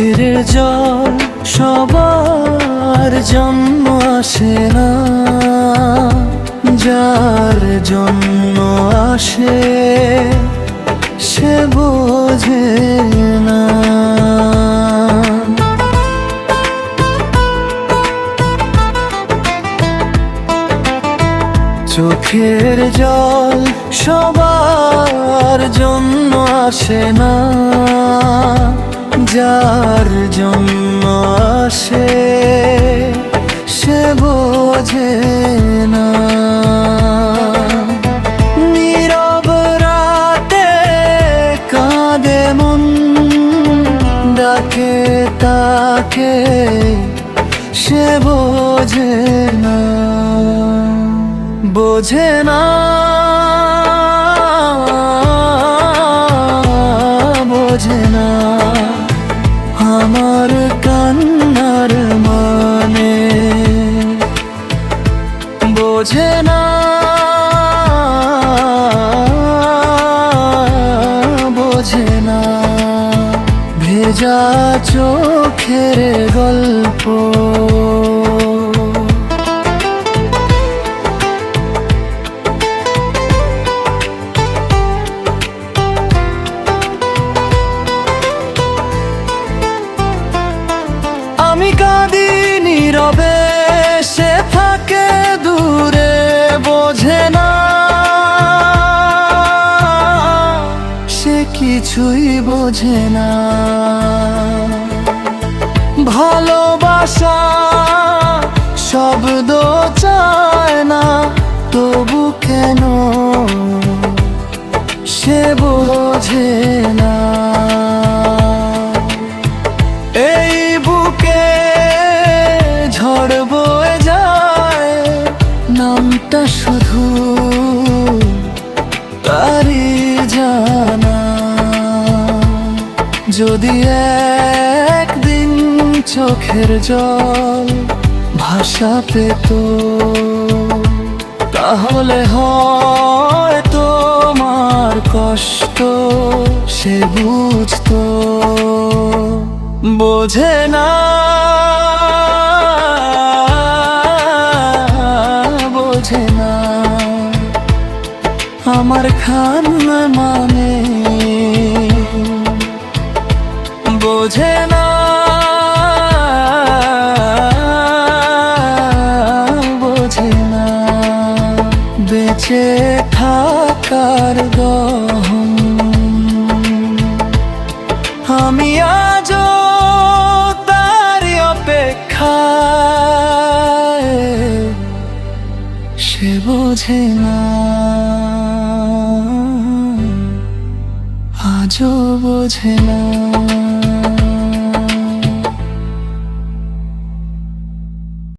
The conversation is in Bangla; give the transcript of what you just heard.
নদীর জল সবার জন্ম আসে না। যার জন্ম আসে, সে বোঝে না। চোখের জল সবার জন্য আসে না। যার জন্য আসে, সে বোঝে না। কাঁদে তাকে, সে বোঝে না। বোঝে না। বোঝে না। আমার কান্নার মানে। বোঝে না বোঝে না। ভেজা চোখের গল্প। আমি কাঁদি নীরবে সে থাকে দূরে, বোঝে না। সে কিছুই বোঝে না। ভালোবাসা শব্দ চায় না, তবু কেন সে বোঝে না? চোখের জল ভাষা পেত। তাহলে হয় তোমার কষ্ট সে বুঝতো। বোঝে না বোঝে না। আমার খান মানে। বোঝে না। বেঁচে থাকার গহন। আমি আজও তার অপেক্ষায় সে বোঝে না। আজও বোঝে না।